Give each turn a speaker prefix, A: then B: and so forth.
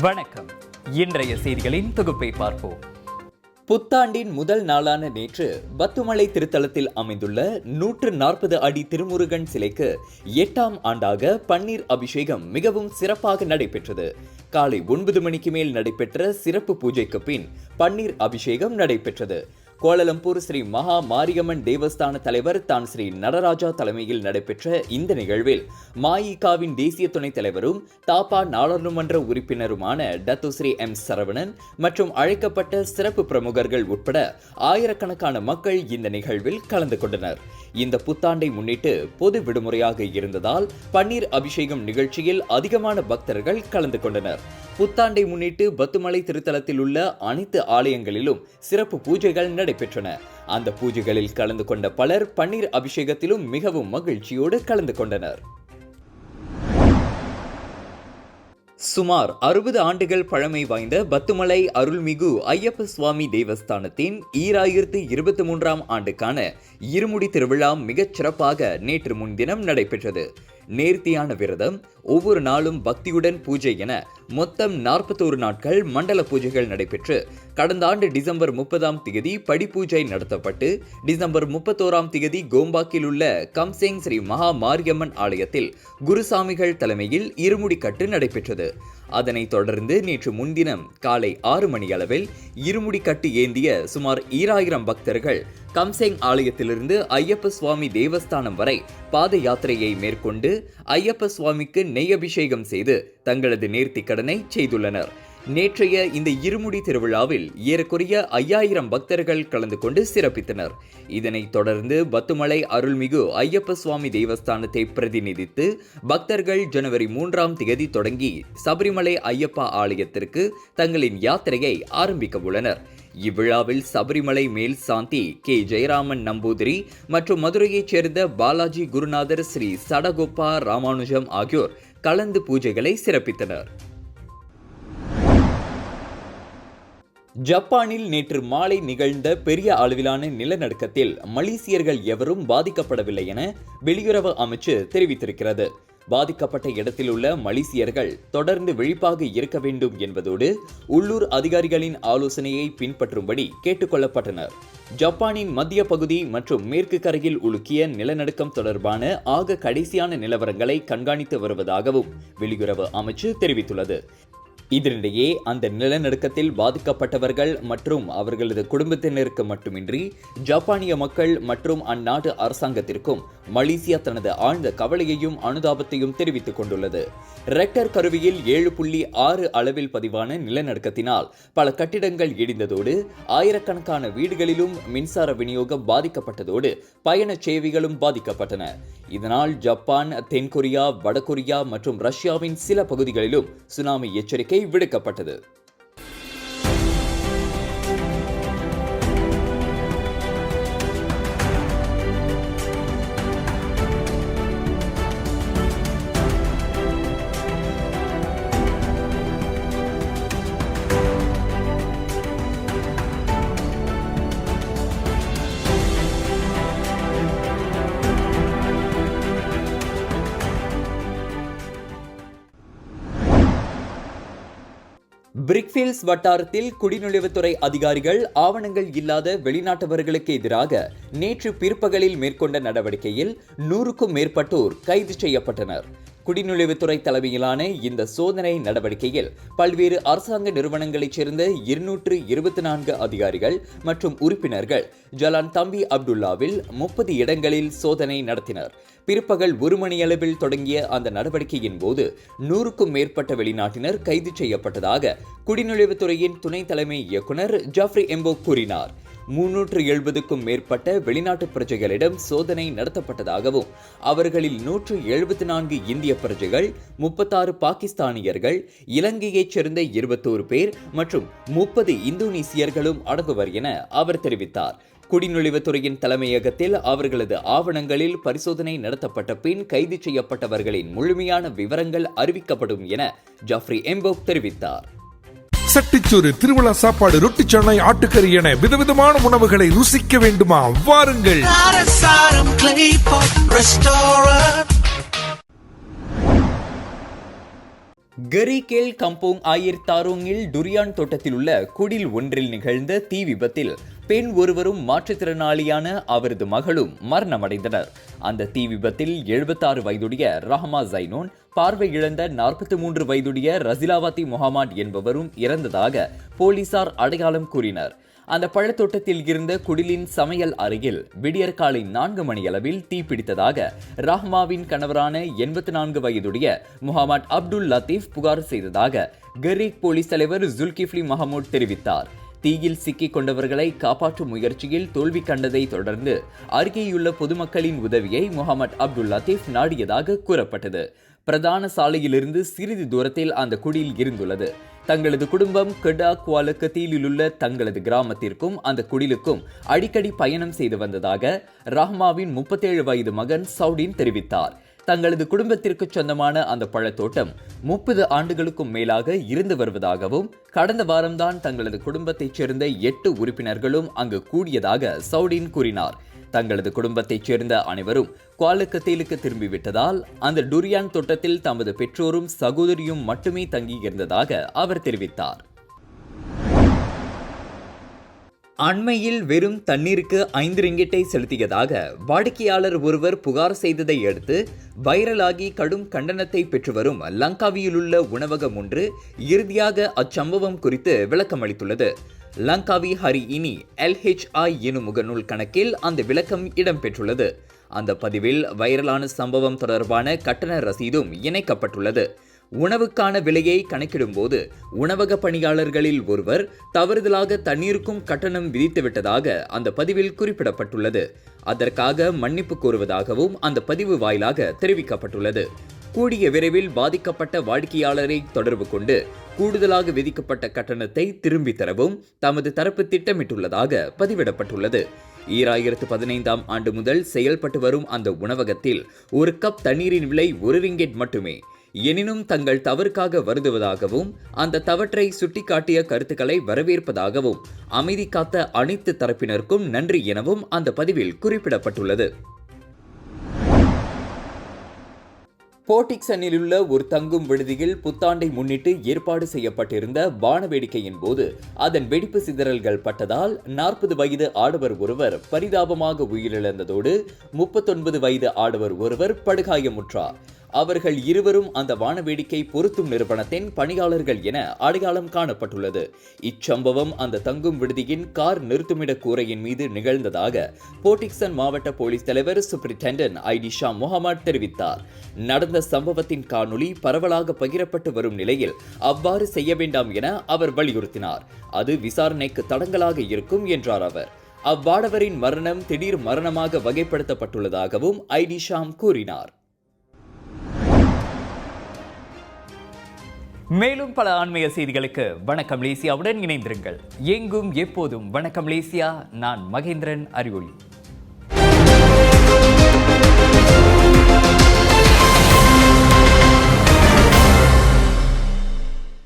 A: வணக்கம். இன்றைய செய்திகளின் தொகுப்பை பார்ப்போம்.
B: புத்தாண்டின் முதல் நாளான நேற்று பத்துமலை திருத்தலத்தில் அமைந்துள்ள நூற்று நாற்பது அடி திருமுருகன் சிலைக்கு எட்டாம் ஆண்டாக பன்னீர் அபிஷேகம் மிகவும் சிறப்பாக நடைபெற்றது. காலை ஒன்பது மணிக்கு மேல் நடைபெற்ற சிறப்பு பூஜைக்கு பின் பன்னீர் அபிஷேகம் நடைபெற்றது. கோலலம்பூர் ஸ்ரீ மகா மாரியம்மன் தேவஸ்தான தலைவர் தான் ஸ்ரீ நடராஜா தலைமையில் நடைபெற்ற இந்த நிகழ்வில் மாயிகாவின் தேசிய துணைத் தலைவரும் தாப்பா நாடாளுமன்ற உறுப்பினருமான டத்து ஸ்ரீ எம் சரவணன் மற்றும் அழைக்கப்பட்ட சிறப்பு பிரமுகர்கள் உட்பட ஆயிரக்கணக்கான மக்கள் இந்த நிகழ்வில் கலந்து கொண்டனர். இந்த புத்தாண்டை முன்னிட்டு பொது விடுமுறையாக இருந்ததால் பன்னீர் அபிஷேகம் நிகழ்ச்சியில் அதிகமான பக்தர்கள் கலந்து கொண்டனர். புத்தாண்டை முன்னிட்டு பத்துமலை திருத்தலத்தில் உள்ள அனைத்து ஆலயங்களிலும் சிறப்பு பூஜைகள் நடைபெற்றன. அந்த பூஜைகளில் கலந்து கொண்ட பலர் பன்னீர் அபிஷேகத்திலும் மிகவும் மகிழ்ச்சியோடு கலந்து கொண்டனர். சுமார் அறுபது ஆண்டுகள் பழமை வாய்ந்த பத்துமலை அருள்மிகு ஐயப்ப சுவாமி தேவஸ்தானத்தின் ஈராயிரத்து இருபத்தி மூன்றாம் ஆண்டுக்கான இருமுடி திருவிழா மிகச் சிறப்பாக நேற்று முன்தினம் நடைபெற்றது. நேர்த்தியான விரதம் ஒவ்வொரு நாளும் பக்தியுடன் பூஜை என மொத்தம் நாற்பத்தோரு நாட்கள் மண்டல பூஜைகள் நடைபெற்று கடந்த ஆண்டு டிசம்பர் முப்பதாம் திகதி படிப்பூஜை நடத்தப்பட்டு டிசம்பர் முப்பத்தோராம் திகதி கோம்பாக்கில் உள்ள கம்சேங் ஸ்ரீ மகா மாரியம்மன் ஆலயத்தில் குருசாமிகள் தலைமையில் இருமுடிக்கட்டு நடைபெற்றது. அதனைத் தொடர்ந்து நேற்று முன்தினம் காலை ஆறு மணி அளவில் இருமுடி கட்டு ஏந்திய சுமார் ஈராயிரம் பக்தர்கள் கம்சேங் ஆலயத்திலிருந்து ஐயப்ப சுவாமி தேவஸ்தானம் வரை பாத யாத்திரையை மேற்கொண்டு ஐயப்ப சுவாமிக்கு நெய் அபிஷேகம் செய்து தங்களது நேர்த்திக்கடனை செய்துள்ளனர். நேற்றைய இந்த இருமுடி திருவிழாவில் ஏறக்குறைய ஐயாயிரம் பக்தர்கள் கலந்து கொண்டு சிறப்பித்தனர். இதனைத் தொடர்ந்து பத்துமலை அருள்மிகு ஐயப்ப சுவாமி தேவஸ்தானத்தை பிரதிநிதித்து பக்தர்கள் ஜனவரி மூன்றாம் தேதி தொடங்கி சபரிமலை ஐயப்பா ஆலயத்திற்கு தங்களின் யாத்திரையை ஆரம்பிக்க உள்ளனர். இவ்விழாவில் சபரிமலை மேல் சாந்தி கே. ஜெயராமன் நம்பூதிரி மற்றும் மதுரையைச் சேர்ந்த பாலாஜி குருநாதர் ஸ்ரீ சடகோப்பா ராமானுஜம் ஆகியோர் கலந்து பூஜைகளை சிறப்பித்தனர். ஜப்பானில் நேற்று மாலை நிகழ்ந்த பெரிய அளவிலான நிலநடுக்கத்தில் மலேசியர்கள் எவரும் பாதிக்கப்படவில்லை என வெளியுறவு அமைச்சு தெரிவித்திருக்கிறது. பாதிக்கப்பட்ட இடத்தில் உள்ள மலேசியர்கள் தொடர்ந்து விழிப்பாக இருக்க வேண்டும் என்பதோடு உள்ளூர் அதிகாரிகளின் ஆலோசனையை பின்பற்றும்படி கேட்டுக்கொள்ளப்பட்டனர் ஜப்பானின் மத்திய பகுதி மற்றும் மேற்கு கரையில் உலுக்கிய நிலநடுக்கம் தொடர்பான ஆக கடைசியான நிலவரங்களை கண்காணித்து வருவதாகவும் வெளியுறவு அமைச்சு தெரிவித்துள்ளது. இதனிடையே அந்த நிலநடுக்கத்தில் பாதிக்கப்பட்டவர்கள் மற்றும் அவர்களது குடும்பத்தினருக்கு மட்டுமின்றி ஜப்பானிய மக்கள் மற்றும் அந்நாட்டு அரசாங்கத்திற்கும் மலேசியா தனது ஆழ்ந்த கவலையையும் அனுதாபத்தையும் தெரிவித்துக் கொண்டுள்ளது. ரெக்டர் கருவியில் ஏழு புள்ளி ஆறு அளவில் பதிவான நிலநடுக்கத்தினால் பல கட்டிடங்கள் இடிந்ததோடு ஆயிரக்கணக்கான வீடுகளிலும் மின்சார விநியோகம் பாதிக்கப்பட்டதோடு பயண சேவைகளும் பாதிக்கப்பட்டன. இதனால் ஜப்பான் தென்கொரியா வடகொரியா மற்றும் ரஷ்யாவின் சில பகுதிகளிலும் சுனாமி எச்சரிக்கை விடுக்கப்பட்டது. பிரிக்ஃபீல்ஸ் வட்டாரத்தில் குடிநுழைவுத்துறை அதிகாரிகள் ஆவணங்கள் இல்லாத வெளிநாட்டவர்களுக்கு எதிராக நேற்று பிற்பகலில் மேற்கொண்ட நடவடிக்கையில் நூறுக்கும் மேற்பட்டோர் கைது செய்யப்பட்டனர். குடிநுழைவுத்துறை தலைமையிலான இந்த சோதனை நடவடிக்கையில் பல்வேறு அரசாங்க நிறுவனங்களைச் சேர்ந்த இருநூற்று இருபத்தி நான்கு அதிகாரிகள் மற்றும் உறுப்பினர்கள் ஜலான் தம்பி அப்துல்லாவில் முப்பது இடங்களில் சோதனை நடத்தினர். பிற்பகல் ஒரு மணியளவில் தொடங்கிய அந்த நடவடிக்கையின் போது நூறுக்கும் மேற்பட்ட வெளிநாட்டினர் கைது செய்யப்பட்டதாக குடிநுழைவுத்துறையின் துணை தலைமை இயக்குனர் ஜாஃப்ரி எம்போ கூறினார். முன்னூற்று எழுபதுக்கும் மேற்பட்ட வெளிநாட்டு பிரஜைகளிடம் சோதனை நடத்தப்பட்டதாகவும் அவர்களில் நூற்று எழுபத்தி நான்கு இந்திய பிரஜைகள் முப்பத்தாறு பாகிஸ்தானியர்கள் இலங்கையைச் சேர்ந்த இருபத்தோரு பேர் மற்றும் முப்பது இந்தோனேசியர்களும் அடங்குவர் என அவர் தெரிவித்தார். குடிநுழைவுத்துறையின் தலைமையகத்தில் அவர்களது ஆவணங்களில் பரிசோதனை நடத்தப்பட்ட பின் கைது செய்யப்பட்டவர்களின் முழுமையான விவரங்கள் அறிவிக்கப்படும் என ஜாஃப்ரி எம்போக் தெரிவித்தார்.
C: சட்டிச்சோறு திருவிழா சாப்பாடு ரொட்டி சனை ஆட்டுக்கறி என விதவிதமான உணவுகளை ருசிக்க வேண்டுமா? வாருங்கள்.
B: கரிகேல் கம்போங் ஆயிர் தாரோங்கில் டுரியான் தோட்டத்தில் உள்ள குடில் ஒன்றில் நிகழ்ந்த தீ விபத்தில் பெண் ஒருவரும் மாற்றுத்திறனாளியான அவரது மகளும் மரணமடைந்தனர். அந்த தீ விபத்தில் 76 வயதுடைய ரஹமா ஜைனோன் பார்வை இழந்த 43 மூன்று வயதுடைய ரசிலாவதி முகமாட் என்பவரும் இறந்ததாக போலீசார் அடையாளம் கூறினர். அந்த பழத்தோட்டத்தில் இருந்த குடிலின் சமையல் அருகில் விடியற் காலை நான்கு மணியளவில் தீப்பிடித்ததாக ரஹ்மாவின் கணவரான எண்பத்தி நான்கு வயதுடைய முகமது அப்துல் லத்தீப் புகார் செய்ததாக கரீக் போலீஸ் தலைவர் ஜுல்கிஃப்லி மஹமூட் தெரிவித்தார். தீயில் சிக்கிக் கொண்டவர்களை காப்பாற்றும் முயற்சியில் தோல்வி கண்டதை தொடர்ந்து அருகேயுள்ள பொதுமக்களின் உதவியை முகமது அப்துல் லத்தீப் நாடியதாக கூறப்பட்டது. பிரதான சாலையிலிருந்து சிறிது தூரத்தில் அந்த குடியில் இருந்துள்ளது. தங்களது குடும்பம் கெடா குவாலக்கத்திலுள்ள தங்களது கிராமத்திற்கும் அந்த குடிலுக்கும் அடிக்கடி பயணம் செய்து வந்ததாக ரஹ்மாவின் முப்பத்தேழு வயது மகன் சவுடின் தெரிவித்தார். தங்களது குடும்பத்திற்கு சொந்தமான அந்த பழத்தோட்டம் முப்பது ஆண்டுகளுக்கும் மேலாக இருந்து வருவதாகவும் கடந்த வாரம்தான் தங்களது குடும்பத்தைச் சேர்ந்த எட்டு உறுப்பினர்களும் அங்கு கூடியதாக சவுடின் கூறினார். தங்களது குடும்பத்தைச் சேர்ந்த அனைவரும் குவாலக்கத்தேலுக்கு திரும்பிவிட்டதால் அந்த டுரியான் தோட்டத்தில் தமது பெற்றோரும் சகோதரியும் மட்டுமே தங்கியிருந்ததாக அவர் தெரிவித்தார். அண்மையில் வெறும் தண்ணீருக்கு ஐந்து ரிங்கிட்டை செலுத்தியதாக வாடிக்கையாளர் ஒருவர் புகார் செய்ததை அடுத்து வைரலாகி கடும் கண்டனத்தை பெற்று வரும் லங்காவியிலுள்ள உணவகம் ஒன்று இறுதியாக அச்சம்பவம் குறித்து விளக்கமளித்துள்ளது லங்காவி ஹரி இனி எல்ஹெச்ஐ எனும் முகநூல் கணக்கில் அந்த விளக்கம் இடம்பெற்றுள்ளது. அந்த பதிவில் வைரலான சம்பவம் தொடர்பான கட்டண ரசீதும் இணைக்கப்பட்டுள்ளது. உணவுக்கான விலையை கணக்கிடும்போது உணவக பணியாளர்களில் ஒருவர் தவறுதலாக தண்ணீருக்கும் கட்டணம் விதித்துவிட்டதாக அந்த பதிவில் குறிப்பிடப்பட்டுள்ளது. அதற்காக மன்னிப்பு கோருவதாகவும் அந்த பதிவு வாயிலாக தெரிவிக்கப்பட்டுள்ளது. கூடிய விரைவில் பாதிக்கப்பட்ட வாடிக்கையாளரை தொடர்பு கொண்டு கூடுதலாக விதிக்கப்பட்ட கட்டணத்தை திரும்பித் தரவும் தமது தரப்பு திட்டமிட்டுள்ளதாக பதிவிடப்பட்டுள்ளது. ஈராயிரத்து பதினைந்தாம் ஆண்டு முதல் செயல்பட்டு வரும் அந்த உணவகத்தில் ஒரு கப் தண்ணீரின் விலை ஒரு ரிங்கெட் மட்டுமே. எனினும் தங்கள் தவறுக்காக வருந்துவதாகவும் அந்த தவற்றை சுட்டிக்காட்டிய கருத்துக்களை வரவேற்பதாகவும் அமைதி காத்த அனைத்து தரப்பினருக்கும் நன்றி எனவும் அந்த பதிவில் குறிப்பிடப்பட்டுள்ளது. போர்டிக்சனில் உள்ள ஒரு தங்கும் விடுதியில் புத்தாண்டை முன்னிட்டு ஏற்பாடு செய்யப்பட்டிருந்த வான வேடிக்கையின் போது அதன் வெடிப்பு சிதறல்கள் பட்டதால் நாற்பது வயது ஆடவர் ஒருவர் பரிதாபமாக உயிரிழந்ததோடு முப்பத்தொன்பது வயது ஆடவர் ஒருவர் படுகாயமுற்றார். அவர்கள் இருவரும் அந்த வானவேடிக்கை பொருத்தும் நிறுவனத்தின் பணியாளர்கள் என அடையாளம் காணப்பட்டுள்ளது. இச்சம்பவம் அந்த தங்கும் விடுதியின் கார் நிறுத்துமிட கூரையின் மீது நிகழ்ந்ததாக போட்டிக்சன் மாவட்ட போலீஸ் தலைவர் சூப்பரிண்டென்டன்ட் ஐடிஷா முகமது தெரிவித்தார். நடந்த சம்பவத்தின் காணொலி பரவலாக பகிரப்பட்டு வரும் நிலையில் அவ்வாறு செய்ய வேண்டாம் என அவர் வலியுறுத்தினார். அது விசாரணைக்கு தடங்கலாக இருக்கும் என்றார் அவர். அவ்வாடவரின் மரணம் திடீர் மரணமாக வகைப்படுத்தப்பட்டுள்ளதாகவும் ஐடிஷாம் கூறினார்.
A: மேலும் பல ஆன்மீக செய்திகளுக்கு வணக்கம் லேசியாவுடன் இணைந்திருங்கள். எங்கும் எப்போதும் வணக்கம் லேசியா. நான் மகேந்திரன் அறிவொளி.